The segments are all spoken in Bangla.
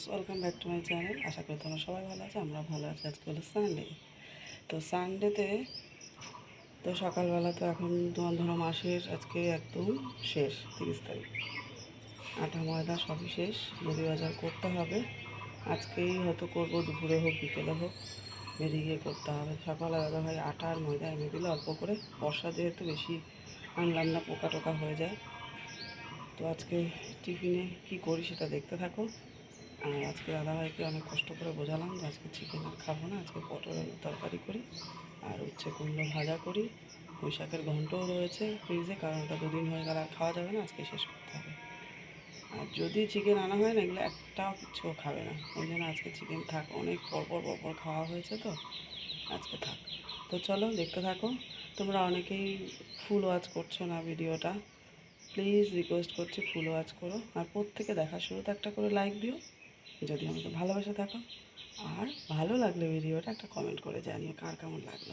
Friends welcome back to my channel আশা করি তোমরা সবাই ভালো আছো, আমরা ভালো আছি আজকে হলো সানডে তো সানডেতে তো সকালবেলা তো এখন তোমার ধরো মাসের আজকে একদম শেষ, তিরিশ তারিখ। আটা, ময়দা সবই শেষ মুদি বাজার করতে হবে। আজকেই হয়তো করব, দুপুরে হোক, বিকেলে হোক, বেরিয়ে করতে হবে। সকাল আলাদা হয় আটা আর ময়দা এনে দিলে, অল্প করে। বর্ষা যেহেতু বেশি আনলাম না পোকা টোকা হয়ে যায়। তো আজকে টিফিনে কি করি সেটা দেখতে থাকো। আজকে দাদাভাইকে অনেক কষ্ট করে বোঝালাম যে আজকে চিকেন খাব না, আজকে পটলের তরকারি করি, আর উচ্ছে কুমড়ো ভাজা করি। পুঁই শাকের ঘন্টও রয়েছে ফ্রিজে কারণ ওটা দুদিন হয়ে গেলে আর খাওয়া যাবে না, আজকে শেষ করতে হবে। আর যদি চিকেন আনা হয় না এগুলো একটাও কিছু খাবে না। ওই জন্য আজকে চিকেন থাক, অনেক পরপর পরপর খাওয়া হয়েছে তো, আজকে থাক। তো চলো দেখতে থাকো, তোমরা অনেকেই ফুল ওয়াচ করছ না ভিডিওটা। প্লিজ রিকোয়েস্ট করছি ফুল ওয়াচ করো, আর প্রত্যেকে দেখা শুরুতে একটা করে লাইক দিও। যদি আমাকে ভালোবেসে থাকো। আর ভালো লাগলে ভিডিওটা একটা কমেন্ট করে জানিও কার কেমন লাগল।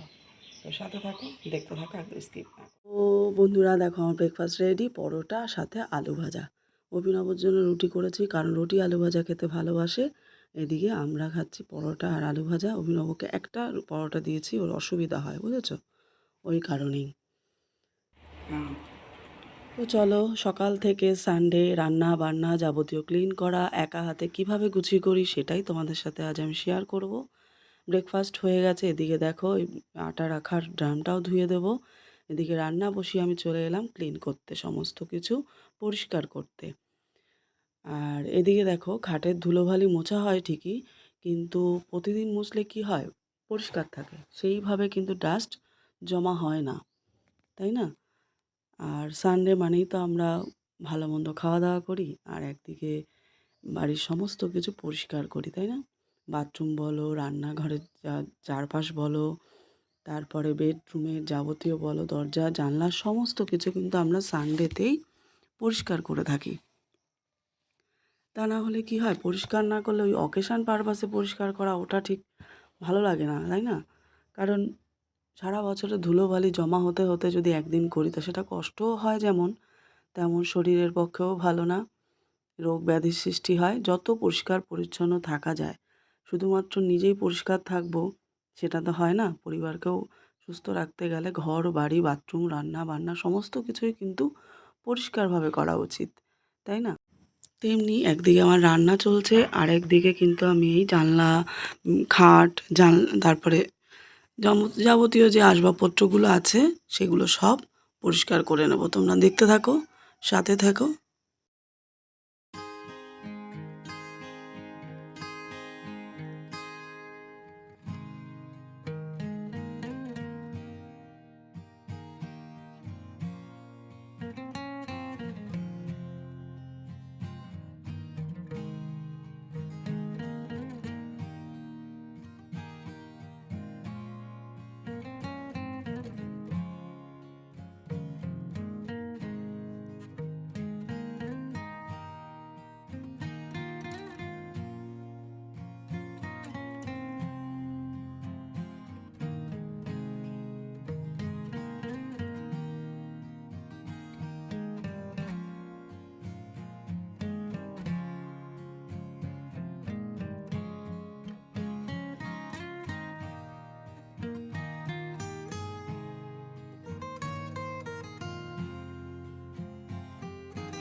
তো সাথে থাকো, দেখতে থাকো, একদম স্কিপ না ও বন্ধুরা, দেখো আমার ব্রেকফাস্ট রেডি পরোটা সাথে আলু ভাজা। অভিনবর জন্য রুটি করেছি, কারণ রুটি আলু ভাজা খেতে ভালোবাসে। এদিকে আমরা খাচ্ছি পরোটা আর আলু ভাজা। অভিনবকে একটা পরোটা দিয়েছি, ওর অসুবিধা হয়, বুঝেছ? ওই কারণেই। তো চলো, সকাল থেকে সানডে রান্না বান্না যাবতীয় ক্লিন করা, একা হাতে কীভাবে গুছিয়ে করি সেটাই তোমাদের সাথে আজ আমি শেয়ার করব। ব্রেকফাস্ট হয়ে গেছে, এদিকে দেখো আটা রাখার ড্রামটাও ধুয়ে দেব। এদিকে রান্না বসিয়ে আমি চলে এলাম ক্লিন করতে সমস্ত কিছু পরিষ্কার করতে। আর এদিকে দেখো, খাটের ধুলোবালি মোছা হয় ঠিকই, কিন্তু প্রতিদিন মুছলে কি হয়? পরিষ্কার থাকে, সেইভাবে কিন্তু ডাস্ট জমা হয় না, তাই না? আর সানডে মানেই তো আমরা ভালো মন্দ খাওয়া দাওয়া করি, আর একদিকে বাড়ির সমস্ত কিছু পরিষ্কার করি, তাই না? বাথরুম বলো, রান্নাঘরের চারপাশ বলো, তারপরে বেডরুমের যাবতীয় বলো, দরজা, জানলা, সমস্ত কিছু কিন্তু আমরা সানডেতেই পরিষ্কার করে থাকি। তা না হলে কি হয়? পরিষ্কার না করলে ওই অকেশান পারপাসে পরিষ্কার করা ওটা ঠিক ভালো লাগে না, তাই না? কারণ সারা বছরে ধুলোবালি জমা হতে হতে যদি একদিন করি, তা সেটা কষ্টও হয় যেমন। তেমন শরীরের পক্ষেও ভালো না। রোগ ব্যাধির সৃষ্টি হয়। যত পরিষ্কার পরিচ্ছন্ন থাকা যায়, শুধুমাত্র নিজেই পরিষ্কার থাকব, সেটা তো হয় না। পরিবারকেও সুস্থ রাখতে গেলে ঘর, বাড়ি, বাথরুম, রান্না বান্না সমস্ত কিছুই কিন্তু পরিষ্কারভাবে করা উচিত, তাই না? তেমনি একদিকে আমার রান্না চলছে আর একদিকে কিন্তু আমি এই জানলা খাট, জান, তারপরে যাবতীয় যে আসবাবপত্রগুলো আছে সেগুলো সব পরিষ্কার করে নেব। তোমরা দেখতে থাকো সাথে থাকো।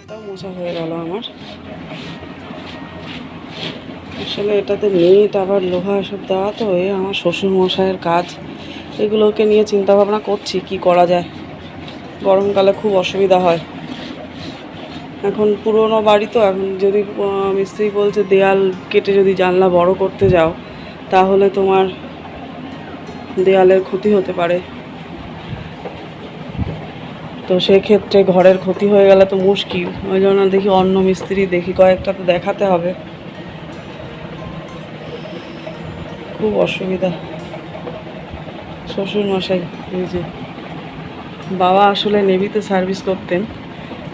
এটাও মোছা হয়ে গেল আমার। আসলে এটাতে নেট, আবার লোহা এসব দেওয়া তো এ আমার শ্বশুর মশাইয়ের কাজ। এগুলোকে নিয়ে চিন্তা ভাবনা করছি, কি করা যায়? গরমকালে খুব অসুবিধা হয়। এখন পুরোনো বাড়ি তো, এখন যদি মিস্ত্রি বলছে দেয়াল কেটে যদি জানলা বড় করতে যাও, তাহলে তোমার দেয়ালের ক্ষতি হতে পারে। তো সেক্ষেত্রে ঘরের ক্ষতি হয়ে গেলে তো মুশকিল। ওই জন্য দেখি অন্য মিস্ত্রি দেখি কয়েকটা তো দেখাতে হবে। খুব অসুবিধা। শ্বশুর মশাই এই যে বাবা আসলে নেভিতে সার্ভিস করতেন।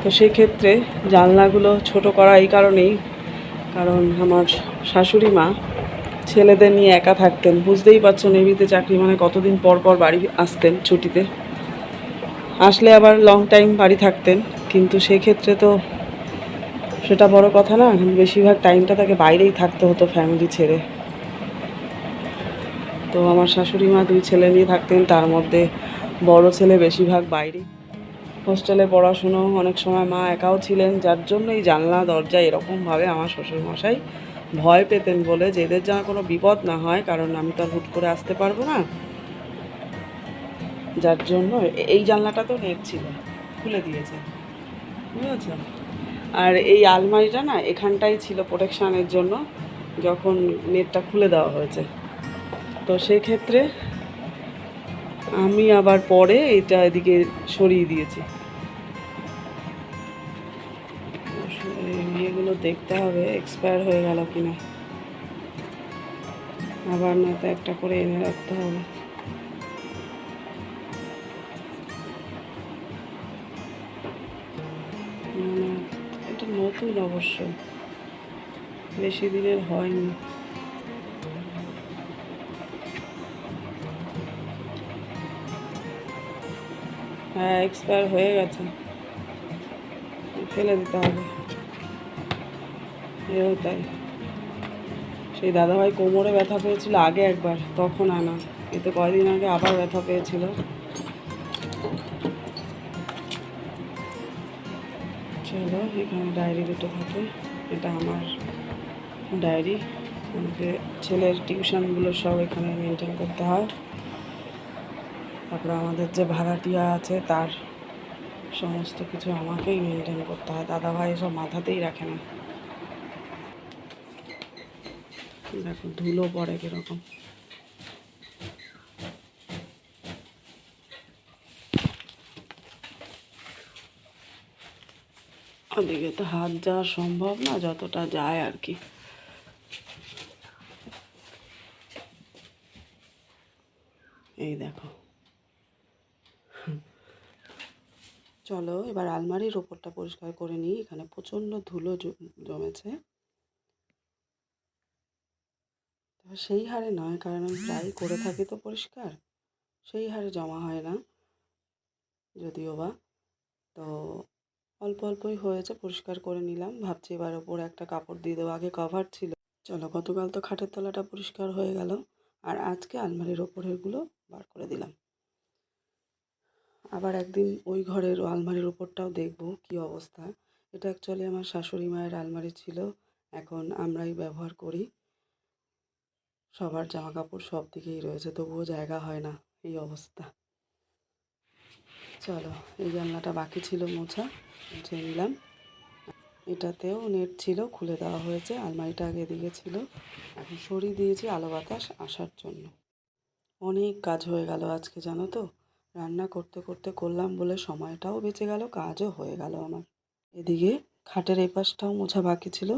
তো সেক্ষেত্রে জানলাগুলো ছোট করা এই কারণেই, কারণ আমার শাশুড়ি মা ছেলেদের নিয়ে একা থাকতেন। বুঝতেই পারছ নেভিতে চাকরি মানে কতদিন পর পর বাড়ি আসতেন ছুটিতে। আসলে আবার লং টাইম বাড়ি থাকতেন, কিন্তু সেক্ষেত্রে তো সেটা বড় কথা না বেশিরভাগ টাইমটা তাকে বাইরেই থাকতে হতো ফ্যামিলি ছেড়ে। তো আমার শাশুড়ি মা দুই ছেলে নিয়ে থাকতেন, তার মধ্যে বড় ছেলে বেশিরভাগ বাইরে হোস্টেলে পড়াশুনো, অনেক সময় মা একাও ছিলেন, যার জন্য এই জানলা, দরজা এরকমভাবে আমার শ্বশুরমশাই ভয় পেতেন বলে যে এদের যেন কোনো বিপদ না হয়, কারণ আমি তো আর হুট করে আসতে পারব না। যার জন্য এই জানলাটা তো নেট ছিল, খুলে দিয়েছে। বুঝেছ? আর এই আলমারিটা না এখানটাই ছিল প্রোটেকশানের জন্য, যখন নেটটা খুলে দেওয়া হয়েছে। তো সেক্ষেত্রে আমি আবার পরে এটা এদিকে সরিয়ে দিয়েছি। এগুলো দেখতে হবে এক্সপায়ার হয়ে গেল কিনা। আবার না তো একটা করে এনে রাখতে হবে। নতুন অবশ্য। বেশি দিনের হয়নি। হ্যাঁ এক্সপায়ার হয়ে গেছে। ফেলে দিতে হবে। এও তাই। সেই দাদাভাই কোমরে ব্যথা পেয়েছিল আগে একবার, তখন আনা। এতে কয়দিন আগে আবার ব্যথা পেয়েছিল। চলো এখানে ডায়েরি দুটো থাকে। এটা আমার ডায়েরি আমাকে ছেলের টিউশনগুলো সব এখানে মেনটেন করতে হয়। তারপরে আমাদের যে ভাড়াটিয়া আছে, তার সমস্ত কিছু আমাকেই মেনটেন করতে হয়। দাদা ভাই এসব মাথাতেই রাখে না। দেখো, ধুলো পড়ে কীরকম। ওদিকে তো হাত যাওয়া সম্ভব না, যতটা যায় আর কি। এই দেখো। চলো, এবার আলমারির ওপরটা পরিষ্কার করে নিই। এখানে প্রচণ্ড ধুলো জমেছে। সেই হারে নয়, কারণ আমি প্রায় করে থাকি তো পরিষ্কার। সেই হারে জমা হয় না, যদিও বা। তো অল্প অল্পই হয়েছে পরিষ্কার করে নিলাম। ভাবছি এবার ওপরে একটা কাপড় দিয়ে দেবো। আগে কভার ছিল। চলো, গতকাল তো খাটের তলাটা পরিষ্কার হয়ে গেল। আর আজকে আলমারির ওপরেরগুলো বার করে দিলাম। আবার একদিন ওই ঘরের আলমারির ওপরটাও দেখব কি অবস্থা। এটা অ্যাকচুয়ালি আমার শাশুড়ি মায়ের আলমারি ছিল। এখন আমরাই ব্যবহার করি। সবার জামা কাপড় সব দিকেই রয়েছে, তবুও জায়গা হয় না। এই অবস্থা। চলো, এই জানলাটা বাকি ছিল মোছা, মুছে নিলাম। এটাতেও নেট ছিল, খুলে দেওয়া হয়েছে, আলমারিটা আগে এদিকে ছিল। এখন সরিয়ে দিয়েছি আলো বাতাস আসার জন্য। অনেক কাজ হয়ে গেল আজকে, জানো তো? রান্না করতে করতে করলাম বলে সময়টাও বেঁচে গেল, কাজও হয়ে গেল আমার। এদিকে খাটের এই পাশটাও মোছা বাকি ছিল,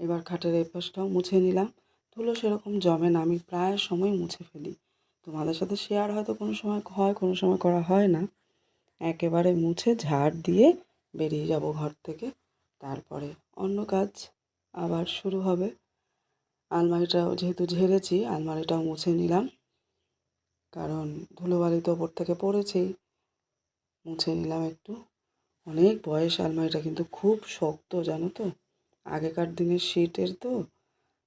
এবার খাটের এই পাশটাও মুছে নিলাম। ধুলো সেরকম জমে না, আমি প্রায় সময় মুছে ফেলি। তোমাদের সাথে শেয়ার হয়তো কোনো সময় হয়, কোনো সময় করা হয় না। একেবারে মুছে ঝাড় দিয়ে বেরিয়ে যাব ঘর থেকে। তারপরে অন্য কাজ আবার শুরু হবে। আলমারিটাও যেহেতু ঝেড়েছি, আলমারিটাও মুছে নিলাম। কারণ ধুলোবালি তো ওপর থেকে পড়েছেই। মুছে নিলাম একটু। অনেক বয়স আলমারিটা কিন্তু খুব শক্ত, জানো তো? আগেকার দিনের শীটের তো,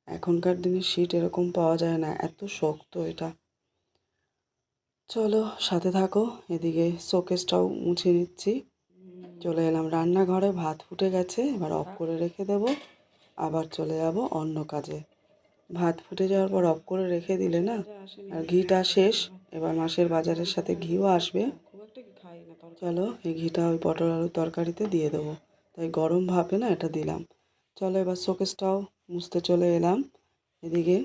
এখনকার দিনের শীট এরকম পাওয়া যায় না। এত শক্ত এটা। চলো, সাথে থাকো। এদিকে শোকেসটাও মুছে নিচ্ছি। চলে এলাম রান্নাঘরে, ভাত ফুটে গেছে, এবার অফ করে রেখে দেব। আবার চলে যাব অন্য কাজে। ভাত ফুটে যাওয়ার পর অফ করে রেখে দিলে না, আর ঘিটা শেষ। এবার মাসের বাজারের সাথে ঘিও আসবে। চলো, এই ঘিটা ওই পটল আলুর তরকারিতে দিয়ে দেবো। তাই গরম ভাবে না এটা দিলাম। চলো, এবার শোকেসটাও মুছতে চলে এলাম। এদিকে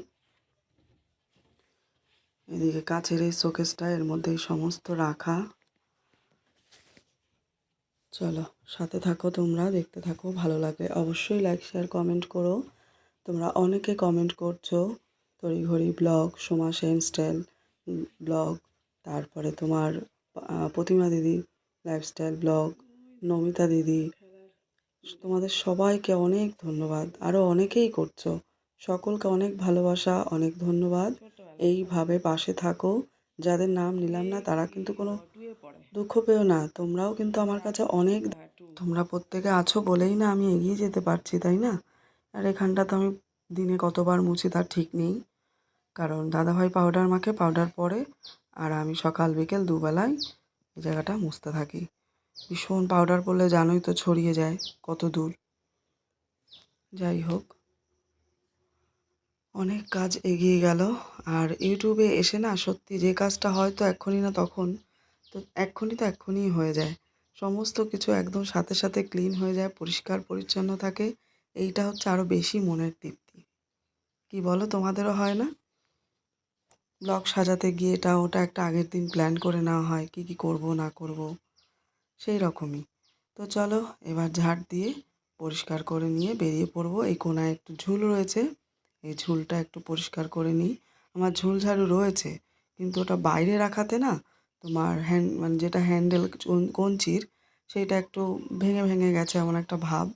এদিকে কাছের এই শোকেসটা এর মধ্যেই সমস্ত রাখা। চলো, সাথে থাকো তোমরা, দেখতে থাকো, ভালো লাগলে অবশ্যই লাইক শেয়ার কমেন্ট করো। তোমরা অনেকে কমেন্ট করছ, তড়িঘড়ি blog, Soma Sen style blog, তারপরে তোমার প্রতিমা দিদি লাইফস্টাইল ব্লগ, নমিতা দিদি, তোমাদের সবাইকে অনেক ধন্যবাদ। আরও অনেকেই করছ। সকলকে অনেক ভালোবাসা, অনেক ধন্যবাদ। এইভাবে পাশে থাকো। যাদের নাম নিলাম না, তারা কিন্তু কোনো দুঃখ পেও না। তোমরাও কিন্তু আমার কাছে অনেক তোমরা প্রত্যেকে আছো বলেই না আমি এগিয়ে যেতে পারছি, তাই না? আর এখানটা তো আমি দিনে কতবার মুছি, তার ঠিক নেই। কারণ দাদাভাই পাউডার মাখে পাউডার পরে, আর আমি সকাল বিকেল দুবেলায় এই জায়গাটা মুছতে থাকি। ভীষণ পাউডার পরলে জানোই তো ছড়িয়ে যায়, কত দূর। যাই হোক। অনেক কাজ এগিয়ে গেল। আর ইউটিউবে এসে না সত্যি যে কাজটা হয়তো এক্ষুনি না তখন, তো এক্ষুনি তো এক্ষুনি হয়ে যায়। সমস্ত কিছু একদম সাথে সাথে ক্লিন হয়ে যায়, পরিষ্কার পরিচ্ছন্ন থাকে। এইটা হচ্ছে আরও বেশি মনের তৃপ্তি। কি বলো, তোমাদেরও হয় না? ব্লগ সাজাতে গিয়ে এটা ওটা একটা আগের দিন প্ল্যান করে নেওয়া হয়, কি কি করব, না করব, সেই রকমই। তো চলো, এবার ঝাড় দিয়ে পরিষ্কার করে নিয়ে বেরিয়ে পড়ব। এই কোনায় একটু ঝুল রয়েছে। এই ঝুলটা একটু পরিষ্কার করে নিই। আমার ঝুল ঝাড়ু রয়েছে, কিন্তু ওটা বাইরে রাখাতে না, তোমার হ্যান্ড মানে যেটা হ্যান্ডেল কঞ্চির সেইটা একটু ভেঙে ভেঙে গেছে এমন একটা ভাব।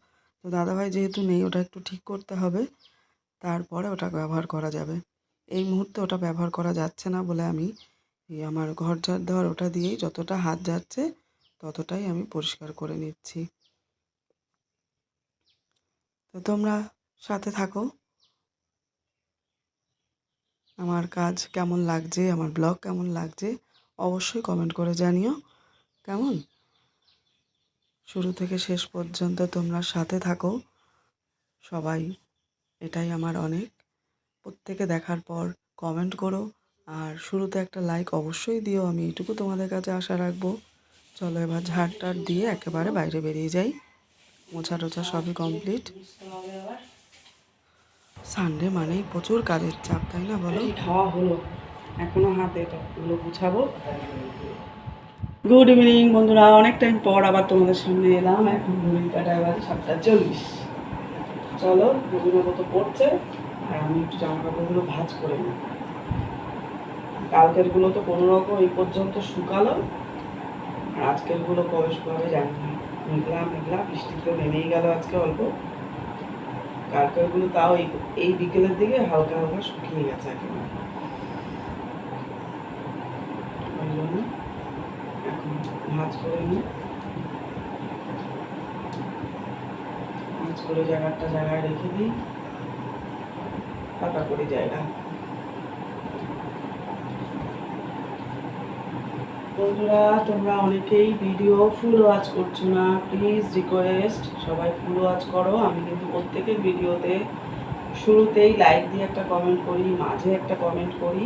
তো দাদাভাই যেহেতু নেই, ওটা একটু ঠিক করতে হবে। তারপরে ওটা ব্যবহার করা যাবে। এই মুহূর্তে ওটা ব্যবহার করা যাচ্ছে না বলে আমি আমার ঘর ঝাড় দেওয়ার ওটা দিয়েই যতটা হাত যাচ্ছে, ততটাই আমি পরিষ্কার করে নিচ্ছি। তো তোমরা সাথে থাকো। আমার কাজ কেমন লাগছে, আমার ব্লগ কেমন লাগছে, অবশ্যই কমেন্ট করে জানিও। কেমন? শুরু থেকে শেষ পর্যন্ত তোমরা সাথে থাকো। সবাই, এটাই আমার অনেক। প্রত্যেকে দেখার পর কমেন্ট করো। আর শুরুতে একটা লাইক অবশ্যই দিও। আমি এইটুকু তোমাদের কাছে আশা রাখব। চলো এবার ঝাড় টাড় দিয়ে একেবারে বাইরে বেরিয়ে যাই। মোছা টোছা সবই কমপ্লিট সানডে মানেই প্রচুর কাজের চাপ, তাই না বলো? খাওয়া হলো। এখনও হাতে এগুলো গুছাবো। গুড ইভিনিং বন্ধুরা, অনেক টাইম পর আবার তোমাদের সামনে এলাম। এখন ঘড়ি কাটায় বাজে সাতটা চল্লিশ। চলো দুদিনের মতো পড়ছে? আর আমি একটু জামা কাপড়গুলো ভাজ করে নিই। কালকেরগুলো তো কোনো রকম এই পর্যন্ত শুকালো। আর আজকেরগুলো কবে শুকাবে জানি না। মেঘলা মেঘলা, বৃষ্টি তো নেমেই গেল আজকে অল্প। কালকেরগুলো তাও এই বিকেলের দিকে হালকা হালকা শুকিয়ে গেছে এখন ভাজ করে নিই। ভাজ করে জায়গাটা জায়গায় রেখে দিই। ফাঁকা করে জায়গা বন্ধুরা, তোমরা অনেকেই ভিডিও ফুল ওয়াচ করছ না। প্লিজ রিকোয়েস্ট সবাই ফুল ওয়াচ করো। আমি কিন্তু প্রত্যেকের ভিডিওতে শুরুতেই লাইক দিয়ে একটা কমেন্ট করি, মাঝে একটা কমেন্ট করি।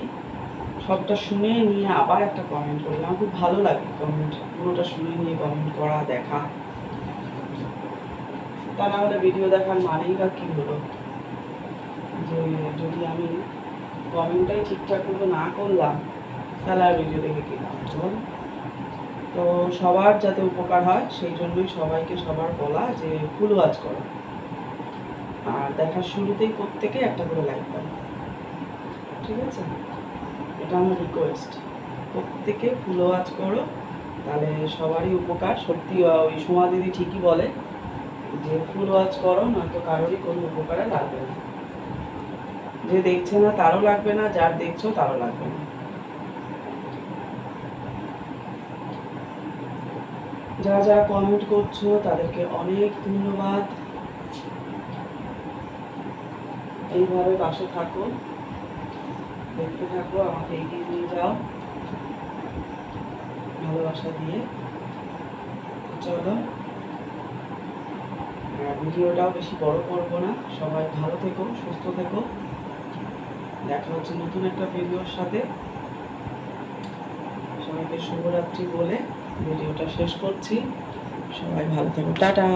সবটা শুনে নিয়ে আবার একটা কমেন্ট করি। আমার খুব ভালো লাগে কমেন্ট পুরোটা শুনে নিয়ে কমেন্ট করা, দেখা। তা না হলে ভিডিও দেখার মানেই বা কী হলো? যে যদি আমি কমেন্টটাই ঠিকঠাক মতো না করলাম আর ভিডিও দেখে কী লাভ বল তো সবার যাতে উপকার হয়, সেই জন্যই সবাইকে সবার বলা যে ফুল ওয়াচ করো। আর দেখার শুরুতেই প্রত্যেকে একটা করে লাইক দাও। ঠিক আছে? এটা আমার রিকোয়েস্ট প্রত্যেকে ফুল ওয়াচ করো, তাহলে সবারই উপকার। সত্যি ওই সোমা দিদি ঠিকই বলে যে ফুল ওয়াচ করো, নয়তো কারোরই কোনো উপকারে লাগবে না। যে দেখছে না, তারও লাগবে না, যার দেখছ, তারও লাগবে না। যারা যারা কমেন্ট করছ, তাদেরকে অনেক ধন্যবাদ। এইভাবে পাশে থাকো, দেখতে থাকো, আমাকে এগিয়ে নিয়ে যাও। ভালোবাসা দিয়ে। চলো ভিডিওটাও বেশি বড় করব না। সবাই ভালো থেকো, সুস্থ থেকো। দেখা হচ্ছে নতুন একটা ভিডিওর সাথে। সবাইকে শুভরাত্রি বলে ভিডিওটা শেষ করছি। সবাই ভালো থাকো। টাটা!